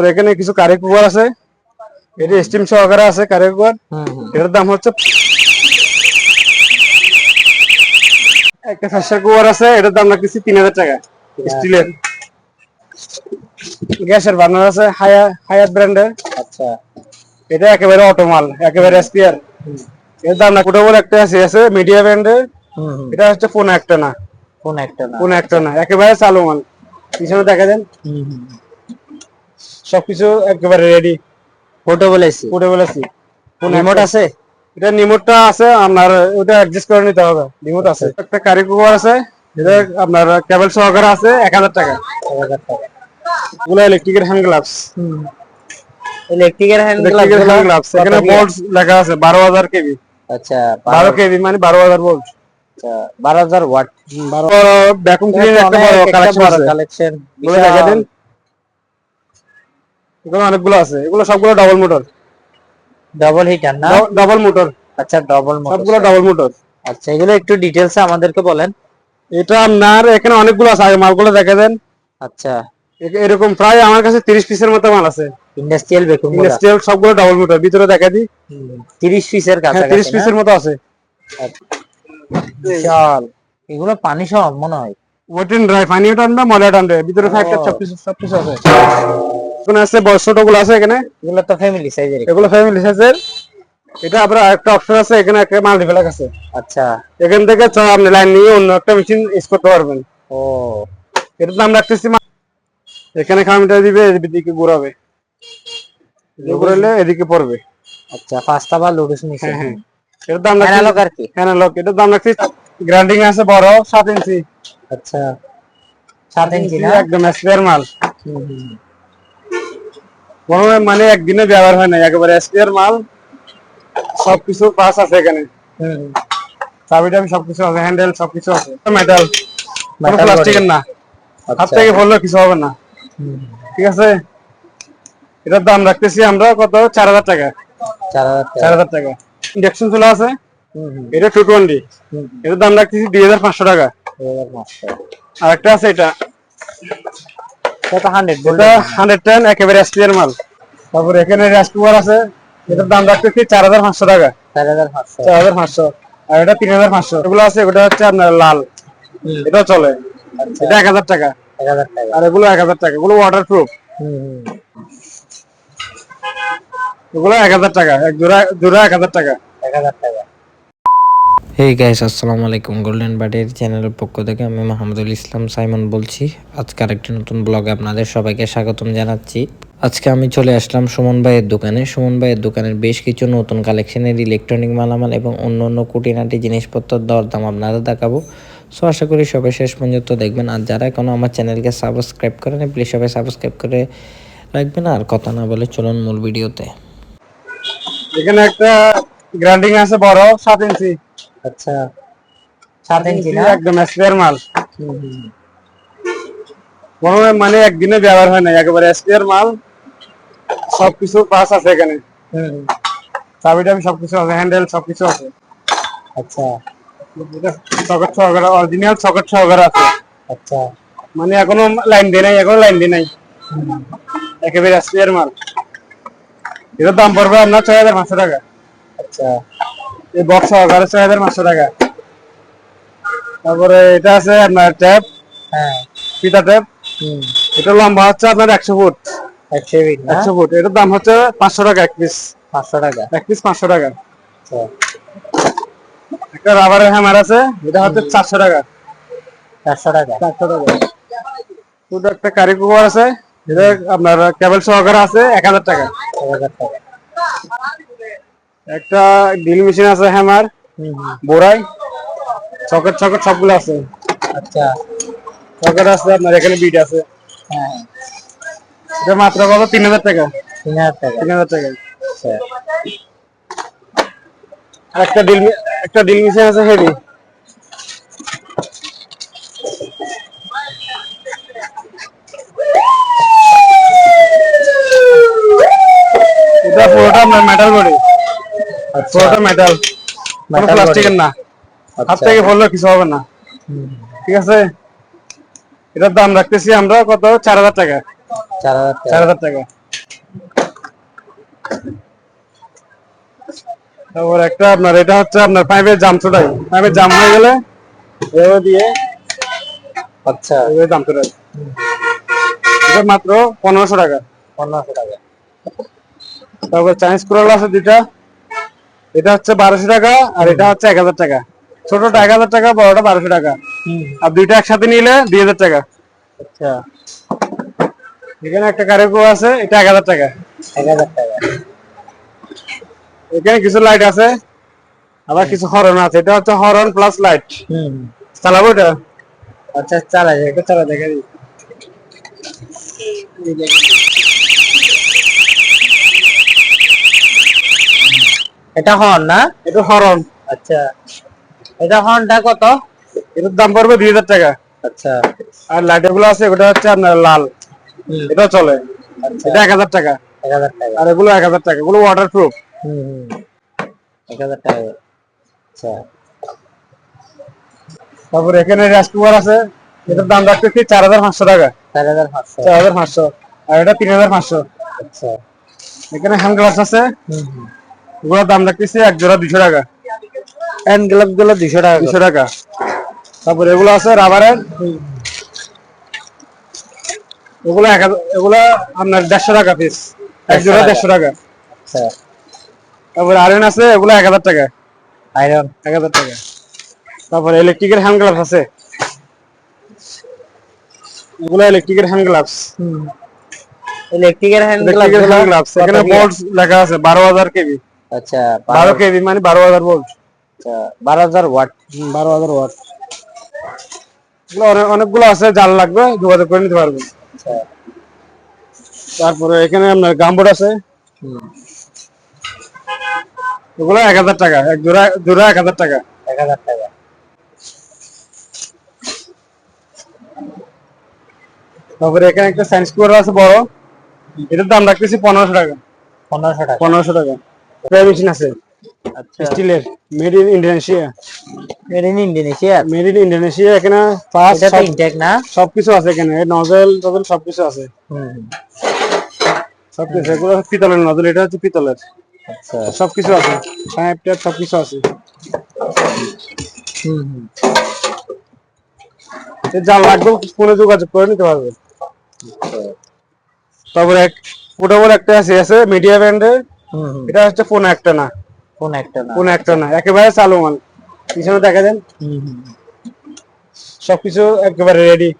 তো এখানে কিছু কারি কুকার আছে। এটি স্টিম সহকারে আছে কারি কুকার। এটার দাম হচ্ছে একটা ফ্যাশার কুকার আছে এটার দাম রাখতেছি তিন হাজার টাকা স্টিলের। গ্যাসের বার্নার আছে হায়া হায়াত ব্র্যান্ডের। আচ্ছা। এটা একেবারে অটোমাল একেবারে স্পিয়ার এর দাম না কোটা বলে একটা আছে আছে মিডিয়া ব্র্যান্ডের এটা হচ্ছে ফোন একটা না কোন একটা না ফোন একটা না একেবারে চালু মাল। পিছনে দেখা দেন হুম। সবকিছু একেবারে রেডি পোর্টেবল এসি বলেছি ফোন রিমোট আছে? এটা নিমোটটা আছে আপনার ওটা অ্যাডজাস্ট করে নিতে হবে। নিমোট আছে। একটা কারি কুকার আছে এটা আপনার কেবল সহকারে আছে এক হাজার টাকা। এক হাজার টাকা ওগুলো ইলেকট্রিকের হ্যান্ড গ্লাভস ইলেকট্রিকের হ্যান্ড গ্লাভস এখানে ভোল্ট লেখা আছে বারো হাজার কেবি। আচ্ছা বারো কেবি মানে বারো হাজার ভোল্ট বারো হাজার ওয়াট বারো ভ্যাকুম ক্লিনার একটা কালেকশন আছে। কালেকশন দেখা দিন। এগুলো অনেকগুলো আছে। এগুলো সবগুলো ডাবল মোটর ডাবল হিটার না? ডাবল মোটর আচ্ছা ডাবল মোটর সবগুলো ডাবল মোটর আচ্ছা এগুলো একটু ডিটেলস আমাদেরকে বলেন। এটা আপনার এখানে অনেকগুলো আছে আগে মালগুলো দেখা দেন। আচ্ছা। এরকম প্রায় আমার কাছে তিরিশ পিসের মতো মাল আছে। ইন্ডাস্ট্রিয়াল বেকুম ইন্ডাস্ট্রিয়াল সবগুলো ডাবল মোটর ভিতরে দেখা দিই। তিরিশ পিসের কাছে তিরিশ কাছাকাছি পিসের মতো আছে। বিশাল। এগুলো পানি সহ মনে হয়। ওয়েটেন ড্রাই পানিও টানবে ময়লা টানবে ভিতরে ফাইভটা। সব কিছু সব কিছু আছে। এখানে আছে বড় ছোটগুলো আছে এখানে। এগুলো তো ফ্যামিলি সাইজের এগুলো ফ্যামিলি সাইজের এটা আবার একটা অপশন আছে এখানে একটা মাল্টিপ্লাক আছে। আচ্ছা। এখান থেকে আপনি লাইন নিয়ে অন্য একটা মেশিন ইউজ করতে পারবেন। ও। এটার দাম রাখতেছি এখানে খামিটা দিবে এদিকে ঘুরাবে। ঘুরালে এদিকে পড়বে। আচ্ছা পাঁচটা বা লুডুস হ্যাঁ হ্যাঁ। এটার দাম অ্যানালগ আর কি? অ্যানালগ এটার দাম রাখছি গ্রাইন্ডিং আছে বড় সাত ইঞ্চি আচ্ছা। সাত ইঞ্চি না? একদম স্পেয়ার মাল। হুম। কোনো মানে একদিনে ব্যবহার হয় না একেবারে স্পেয়ার মাল সবকিছু পাস আছে এখানে। চাবি টাবি সবকিছু আছে হ্যান্ডেল সবকিছু আছে। মেটাল কোনো প্লাস্টিকের না। হাত আচ্ছা। থেকে বললে কিছু হবে না। ঠিক আছে? এটার দাম রাখতেছি আমরা কত? চার হাজার টাকা। চার হাজার টাকা। ইন্ডাকশন চুলা আছে। এটা টু টোয়েন্টি। এটার দাম রাখতেছি দুই হাজার পাঁচশো টাকা। আর একটা আছে এটা। এটা তো হান্ড্রেড এটা একেবারে স্টিয়ার মাল। তারপর এখানে রাইস আছে এটার দাম রাখতেছি চার হাজার পাঁচশো টাকা। চার হাজার পাঁচশো। চার হাজার পাঁচশো। আর এটা তিন হাজার পাঁচশো। এগুলো আছে ওটা হচ্ছে আপনার লাল। এটা চলে। আচ্ছা। এটা এক হাজার টাকা। এক হাজার টাকা। আর এগুলো এক হাজার টাকা। এগুলো ওয়াটার প্রুফ হুম। এগুলো এক হাজার টাকা। এক জোড়া জোড়া এক হাজার টাকা। এক হাজার টাকা। হেই গাইস আসসালামু আলাইকুম গোল্ডেন বাডের চ্যানেলের পক্ষ থেকে আমি মাহমুদুল ইসলাম সাইমন বলছি। আজকে আরেকটি নতুন ব্লগে আপনাদের সবাইকে স্বাগতম জানাচ্ছি। আজকে আমি চলে আসলাম সুমন ভাইয়ের দোকানে। সুমন ভাইয়ের দোকানের বেশ কিছু নতুন কালেকশনের ইলেকট্রনিক মালামাল এবং অন্য অন্য কুটিনাটি জিনিসপত্রের দরদাম আপনাদের দেখাবো। সো আশা করি সবাই শেষ পর্যন্ত দেখবেন। আর যারা এখনও আমার চ্যানেলকে সাবস্ক্রাইব করেন প্লিজ সবাই সাবস্ক্রাইব করে রাখবেন। আর কথা না বলে চলুন মূল ভিডিওতে। এখানে একটা গ্রাইন্ডিং আছে বড়, সাত ইঞ্চি। আচ্ছা। সাত ইঞ্চি না একদম স্পেয়ার মাল। কোনো মানে একদিনে ব্যবহার হয় না একেবারে স্পেয়ার মাল সবকিছু পাস আছে এখানে। চাবি টাবি সবকিছু আছে হ্যান্ডেল সবকিছু আছে। আচ্ছা। সকেট সহকারে অরিজিনাল সকেট সহকারে আছে। আচ্ছা। মানে এখনও লাইন দিয়ে নাই এখনও লাইন দিয়ে নাই। একেবারে স্পেয়ার মাল। এটার দাম পড়বে আপনার ছয় হাজার পাঁচশো টাকা। আচ্ছা। এই বক্স সহকারে ছয় হাজার পাঁচশো টাকা। তারপরে এটা আছে আপনার ট্যাপ হ্যাঁ। পিতা ট্যাপ এটা লম্বা হচ্ছে আপনার একশো ফুট। একশো ফুট। এটার দাম হচ্ছে পাঁচশো টাকা এক পিস পাঁচশো টাকা। এক পিস পাঁচশো টাকা। আচ্ছা। একটা রাবারের হ্যামার আছে। এটা হচ্ছে চারশো টাকা। চারশো টাকা। চারশো টাকা। একটা কারি কুকার আছে। এটা আপনার কেবল সহকারে আছে এক হাজার টাকা। এক হাজার টাকা। একটা ড্রিল মেশিন আছে হ্যামার বোরাই চকেট চকেট সবগুলো আছে। আচ্ছা। চকেট আছে আপনার এখানে বিট আছে। হ্যাঁ। এটা মাত্র কত? তিন হাজার টাকা। তিন হাজার টাকা। তিন হাজার টাকা। আচ্ছা। একটা ড্রিল একটা ড্রিল মেশিন আছে হেভি। এটা পুরোটা আপনার মেটাল বডি আচ্ছা। পুরোটা মেটাল কোনো প্লাস্টিকের না। হাত আচ্ছা। থেকে পড়লে কিছু হবে না। ঠিক আছে? এটার দাম রাখতেছি আমরা কত? চার হাজার টাকা। চার হাজার টাকা। তারপর একটা আপনার এটা হচ্ছে আপনার পাইপের জাম ছোটাই পাইপের জাম হয়ে গেলে এভাবে দিয়ে আচ্ছা। এভাবে জাম ছোটাই এটা মাত্র পনেরোশো টাকা। পনেরোশো টাকা। তারপর চাইনিজ কোরাল আছে দুইটা। এটা হচ্ছে বারোশো টাকা আর এটা হচ্ছে এক হাজার টাকা। ছোটটা এক হাজার টাকা বড়টা বারোশো টাকা। আর দুইটা একসাথে নিলে দুই হাজার টাকা। আচ্ছা। এখানে একটা কারেকো আছে এটা এক হাজার টাকা। এক হাজার টাকা। এখানে কিছু লাইট আছে আবার কিছু হরন আছে। এটা হচ্ছে হরন প্লাস লাইট হুম। চালাবো এটা? আচ্ছা চালা যায় এটা চালা দেখে এটা হর্ন না? এটা হরন। আচ্ছা। এটা হর্নটা কত? এটার দাম পড়বে দুই হাজার টাকা। আচ্ছা। আর লাইটগুলো আছে ওটা হচ্ছে আপনার লাল। এটা চলে। আচ্ছা। এটা এক হাজার টাকা। এক হাজার টাকা। আর এগুলো এক হাজার টাকা। এগুলো ওয়াটার প্রুফ হুম হুম। এক হাজার টাকা। আচ্ছা। তারপর এখানে রাইস কুকার আছে। এটার দাম রাখতেছি চার হাজার পাঁচশো টাকা। চার হাজার পাঁচশো। চার হাজার পাঁচশো। আর এটা তিন হাজার পাঁচশো। আচ্ছা। এখানে হ্যান্ড গ্লাস আছে। হুম হুম। ওগুলোর দাম রাখতেছি এক জোড়া দুশো টাকা। হ্যান্ড গ্লাভগুলো দুশো টাকা। দুশো টাকা। তারপর এগুলো আছে রাবারের এগুলো এক এগুলো আপনার দেড়শো টাকা পিস এক জোড়া দেড়শো টাকা। আচ্ছা। তারপর আয়রন আছে এগুলো এক হাজার টাকা। আয়রন এক হাজার টাকা। তারপর ইলেকট্রিকের হ্যান্ড গ্লাভস আছে। এগুলো ইলেকট্রিকের হ্যান্ড গ্লাভস ইলেকট্রিকের হ্যান্ড গ্লাভস এখানে ভোল্ট লেখা আছে বারো হাজার কেবি। আচ্ছা বারো কেবি মানে বারো হাজার ভোল্ট আচ্ছা বারো হাজার ওয়াট। বারো হাজার ওয়াট। অনেকগুলো আছে জাল লাগবে যোগাযোগ করে নিতে পারবেন। আচ্ছা। তারপরে এখানে আপনার গামবোর্ড আছে। এগুলো এক হাজার টাকা এক জোড়া জোড়া এক হাজার টাকা। এক হাজার টাকা। তারপরে এখানে একটা সায়েন্স কুয়ার আছে বড়। এটার দাম রাখতেছি পনেরোশো টাকা। পনেরোশো টাকা। পনেরোশো টাকা। স্প্রে মেশিন আছে। আচ্ছা। স্টিলের made in Indonesia made in Indonesia made in Indonesia এখানে পাঁচ এটা ইনটেক না? সবকিছু আছে এখানে। নজেল টজেল সবকিছু আছে। হুম। সবকিছু এগুলো পিতলের নজেল এটা হচ্ছে পিতলের। আচ্ছা। সবকিছু আছে। পাইপ সবকিছু আছে। হুম হুম। যা লাগবে ফোনে যোগাযোগ করে নিতে পারবে। তারপরে এক পোর্টেবল একটা আছে আছে মিডিয়া হুম এটা হচ্ছে ফোন একটা না। কোন একটা না। ফোন একটা না একেবারে চালু মাল পিছনে দেখা দেন হুম সবকিছু একেবারে রেডি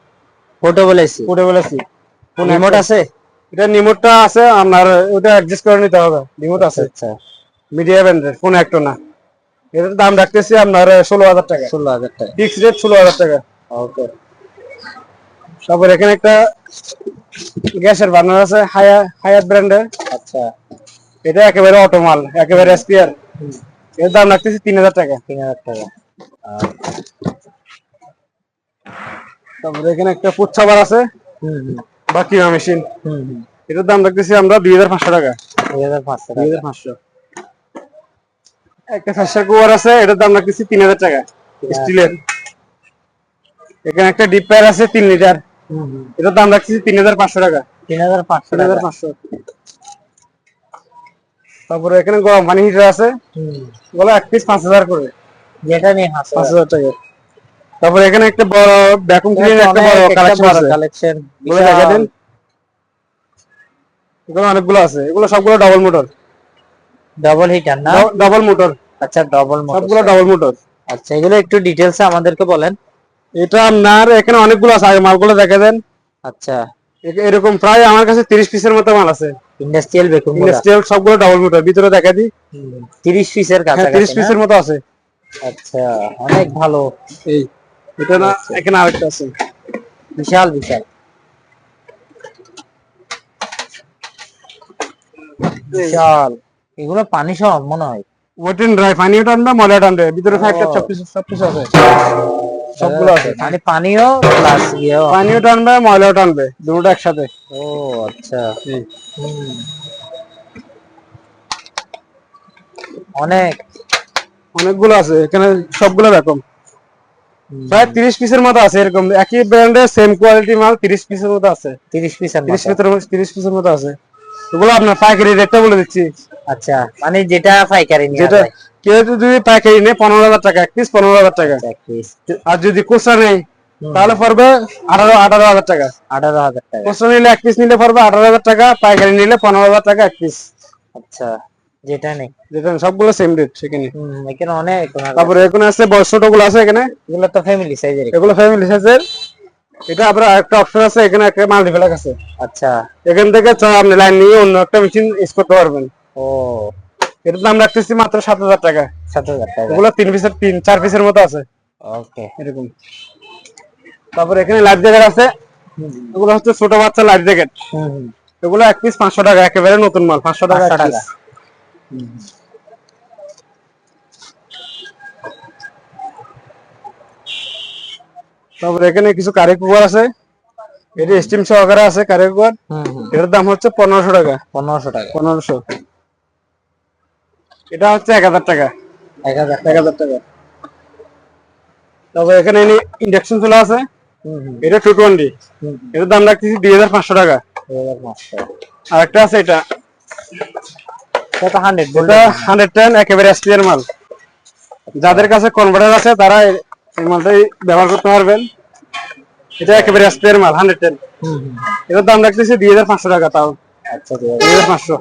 ফটো বলেছি পোর্টেবল আছে ফোন রিমোট আছে? এটা নিমোটটা আছে আপনার ওটা অ্যাডজাস্ট করে নিতে হবে। রিমোট আছে। আচ্ছা মিডিয়া ব্র্যান্ডের ফোন একটা না। এটার দাম রাখতেছি আপনার ষোলো হাজার টাকা। ষোলো হাজার টাকা। ফিক্স রেট ষোলো হাজার টাকা। ওকে তারপর এখানে একটা গ্যাসের বার্নার আছে হায়া হায়াত ব্র্যান্ডের আচ্ছা। এটা একেবারে অটো মাল একেবারে স্পিয়ার এর দাম রাখতেছি তিন হাজার টাকা। তিন হাজার টাকা। তারপরে এখানে একটা পুচ্ছাবার আছে। হুম হুম। বা কিমা মেশিন এটার দাম রাখতেছি আমরা দুই হাজার পাঁচশো টাকা। দুই হাজার পাঁচশো দুই হাজার পাঁচশো। একটা ফ্যাশন কুয়ার আছে এটার দাম রাখতেছি তিন হাজার টাকা। স্টিলের। এখানে একটা ডিপ প্যার আছে তিন লিটার। এটার দাম রাখতেছি তিন হাজার পাঁচশো টাকা। তিন হাজার পাঁচশো তিন হাজার পাঁচশো। তারপরে এখানে গরম পানি হিটার আছে। ওগুলো এক পিস পাঁচ হাজার করে। যেটা নিয়ে পাঁচ হাজার টাকা। তারপরে এখানে একটা বড় ভ্যাকুম ক্লিনার একটা বড় কালেকশন আছে। কালেকশন এগুলো দেখা দেন। এগুলো অনেকগুলো আছে। এগুলো সবগুলো ডাবল মোটর ডবল হিটার না? ডাবল মোটর আচ্ছা ডবল মোটর সবগুলো ডাবল মোটর আচ্ছা এগুলো একটু ডিটেলস আমাদেরকে বলেন। এটা আপনার এখানে অনেকগুলো আছে। আগে মালগুলো দেখা দেন। আচ্ছা। এরকম প্রায় আমার কাছে তিরিশ পিসের মতো মাল আছে। ইন্ডাস্ট্রিয়াল বেকুম ইন্ডাস্ট্রিয়াল সবগুলো ডাবল মোটর ভিতরে দেখা দিই তিরিশ পিসের হ্যাঁ কাছাকাছি না? পিসের মতো আছে। আচ্ছা অনেক ভালো। এই এটা না এখানে আরেকটা আছে। বিশাল বিশাল। বিশাল। এগুলো পানি সহ মনে হয়। ওটেন ড্রাই পানিও টানবে ময়লা টানবে ভিতরে ফাইভটা সব কিছু সব কিছু আছে। সবগুলো আছে। মানে পানিও প্লাস ইয়েও পানিও টানবে ময়লাও টানবে দুটো একসাথে। ও আচ্ছা। অনেক। অনেকগুলো আছে এখানে সবগুলো এরকম প্রায় তিরিশ পিসের মতো আছে এরকম। একই ব্র্যান্ডের সেম কোয়ালিটি মাল তিরিশ পিসের মতো আছে। তিরিশ পিসের তিরিশ পিসের তিরিশ পিসের মতো আছে। ওগুলো আপনার পাইকারি রেটটা বলে দিচ্ছি। আচ্ছা মানে যেটা পাইকারি যেটা কেউ যদি পাইকারি নেয় পনেরো হাজার টাকা এক পিস পনেরো হাজার টাকা। আর যদি খুচরা নেই তাহলে পড়বে আঠারো আঠারো হাজার টাকা। আঠারো হাজার টাকা। খুচরা নিলে এক পিস নিলে পড়বে আঠারো হাজার টাকা পাইকারি নিলে পনেরো হাজার টাকা এক পিস আচ্ছা যেটা নেই। যেটা সবগুলো সেম রেট সেখানে। এখানে অনেক তারপরে এখানে আছে বড় ছোটগুলো আছে এখানে। এগুলো তো ফ্যামিলি সাইজের এগুলো ফ্যামিলি সাইজের এটা আবার একটা অপশন আছে এখানে একটা মাল্টিপ্লাক আছে। আচ্ছা। এখান থেকে আপনি লাইন নিয়ে অন্য একটা মেশিন ইউজ করতে পারবেন। ও। এটার দাম রাখতেছি মাত্র সাত হাজার টাকা। সাত হাজার টাকা। এগুলো তিন পিসের তিন চার পিসের মতো আছে। ওকে। এরকম। তারপর এখানে লাইফ জ্যাকেট আছে। এগুলো হচ্ছে ছোট বাচ্চা লাইফ জ্যাকেট। এগুলো এক পিস পাঁচশো টাকা একেবারে নতুন মাল পাঁচশো টাকা 500 piece। টাকা। তারপর এখানে কিছু কারি কুকার আছে। এটা স্টিম সহকারে আছে কারি কুকার এটার দাম হচ্ছে পনেরোশো টাকা। পনেরোশো টাকা। পনেরোশো। এটা হচ্ছে এক হাজার টাকা। এক হাজার এক হাজার টাকা। তারপর এখানে ইন্ডাকশন চুলা আছে। এটা টু টোয়েন্টি এটার দাম রাখতেছি দুই হাজার পাঁচশো টাকা। আর একটা আছে এটা। হান্ড্রেড টেন একেবারে মাল। যাদের কাছে কনভার্টার আছে তারা এই- মালটাই ব্যবহার করতে পারবেন। এটা একেবারে এসপিআর মাল হান্ড্রেড টেন এটার দাম রাখতেছি দুই হাজার পাঁচশো টাকা তাও। আচ্ছা দুই হাজার পাঁচশো।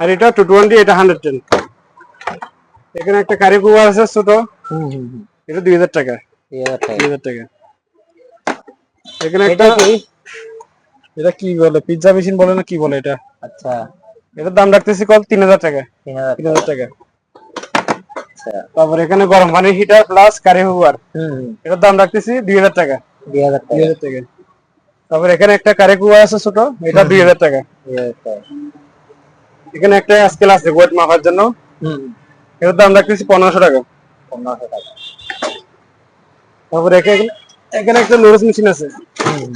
আর এটা টু টোয়েন্টি এটা হান্ড্রেড টেন এখানে একটা কারি কুকার আছে ছোট হুম হুম হুম এটা দুই হাজার টাকা দুই হাজার টাকা দুই হাজার টাকা এখানে একটা এটা কি এটা কি বলে পিৎজা মেশিন বলে না কি বলে এটা আচ্ছা এটার দাম রাখতেছি কত তিন হাজার টাকা তিন হাজার তিন হাজার টাকা আচ্ছা তারপর এখানে গরম পানির হিটার প্লাস কারি কুকার হুম হুম এটার দাম রাখতেছি দুই হাজার টাকা দুই হাজার দুই টাকা হাজার টাকা তারপর এখানে একটা কারি কুকার আছে ছোট এটা দুই হাজার টাকা দুই হাজার টাকা এখানে একটা স্কেল আছে ওয়েট মাপার জন্য। হুম। এটার দাম রাখতেছি পনেরোশো টাকা। পনেরোশো টাকা। তারপর এখানে এখানে একটা নুডলস মেশিন আছে। হুম।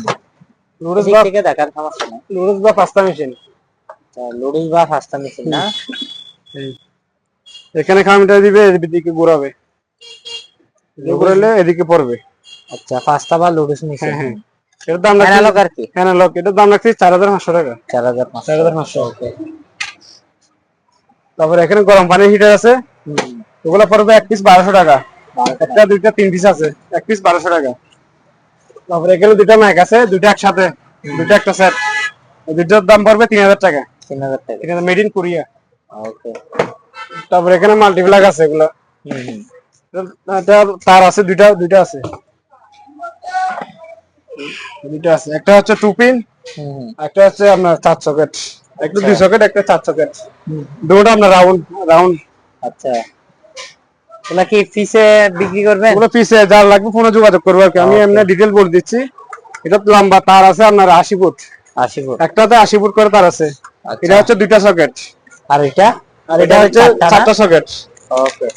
বা দেখার সমস্যা নেই। নুডলস বা পাস্তা মেশিন লুডুস বা ফাস্টা মেশিন না? এখানে খামিটা দিবে এদিকে ঘুরাবে। ঘুরালে এদিকে পড়বে। আচ্ছা ফাস্টা বা লুডুস মেশিন হ্যাঁ হ্যাঁ। এটার দাম অ্যানালগ রাখছি আর কি? অ্যানালগ এটার দাম রাখছি চার হাজার পাঁচশো টাকা। চার হাজার চার হাজার পাঁচশো তারপর এখানে গরম পানির হিটার আছে। ওগুলো পড়বে এক পিস বারোশো টাকা। একটা দুইটা তিন পিস আছে। এক পিস বারোশো টাকা। তারপরে এখানে দুইটা মাইক আছে দুইটা একসাথে দুইটা একটা সেট দুইটার দাম পড়বে তিন হাজার টাকা। তিন হাজার টাকা। এখানে মেড ইন কোরিয়া ওকে। তারপরে এখানে মাল্টিপ্লাগ আছে এগুলো। তার আছে দুইটা দুইটা আছে। দুইটা আছে। একটা হচ্ছে টু পিন একটা হচ্ছে আপনার চার সকেট একটা দুই সকেট একটা চার সকেট দুটো আপনার রাউন্ড রাউন্ড আচ্ছা। এগুলা কি ফিসে বিক্রি করবেন? ওগুলো পিসে যার লাগবে ফোনে যোগাযোগ করব আর কি। আমি এমনি ডিটেল বলে দিচ্ছি। এটা লম্বা তার আছে আপনার আশি ফুট। আশি ফুট। একটাতে আশি ফুট করে তার আছে। আচ্ছা। এটা হচ্ছে দুইটা সকেট আর এটা? আর এটা হচ্ছে চারটা সকেট ওকে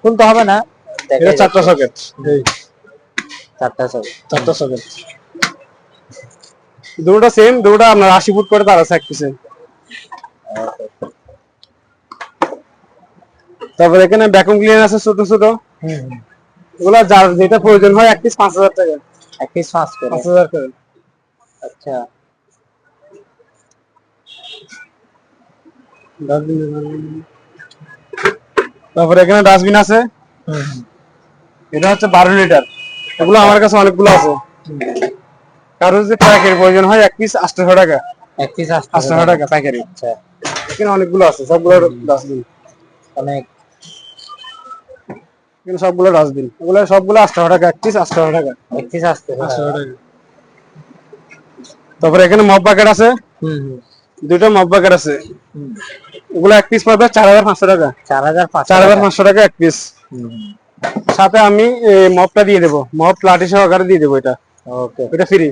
খুলতে হবে না? এটা চারটা সকেট চারটা সব চারটা সকেট দুটোটা সেম দুটোটা আপনার আশি ফুট করে তার আছে এক পিসে তারপর এখানে ভ্যাকুম ক্লিনার আছে ছোট ছোট। ওগুলা যার যেটা প্রয়োজন হয় এক পিস পাঁচ হাজার টাকা। এক পিস পাঁচ করে। পাঁচ হাজার করে। আচ্ছা। তারপর এখানে ডাস্টবিন আছে। এটা হচ্ছে বারো লিটার এগুলো আমার কাছে অনেকগুলো আছে। কারও যদি প্যাকের প্রয়োজন হয় এক পিস আটশো টাকা। এক পিস আটশো টাকা প্যাকেরি আচ্ছা। এখানে অনেকগুলো আছে ডাস্টবিন অনেক। এখানে সবগুলো ডাস্টবিন এগুলো সবগুলো আটশো টাকা এক পিস আটশো টাকা। এক পিস আসতে আটশো টাকা। তারপরে এখানে মপ প্যাকেট আছে। হুম হুম। দুইটা মপ প্যাকেট আছে। ওগুলো এক পিস পাবে চার হাজার পাঁচশো টাকা। চার হাজার চার হাজার পাঁচশো টাকা এক পিস। সাথে আমি মপটা দিয়ে দেবো। মপ লাঠি সহকারে দিয়ে দেবো এটা। ওকে এটা ফ্রি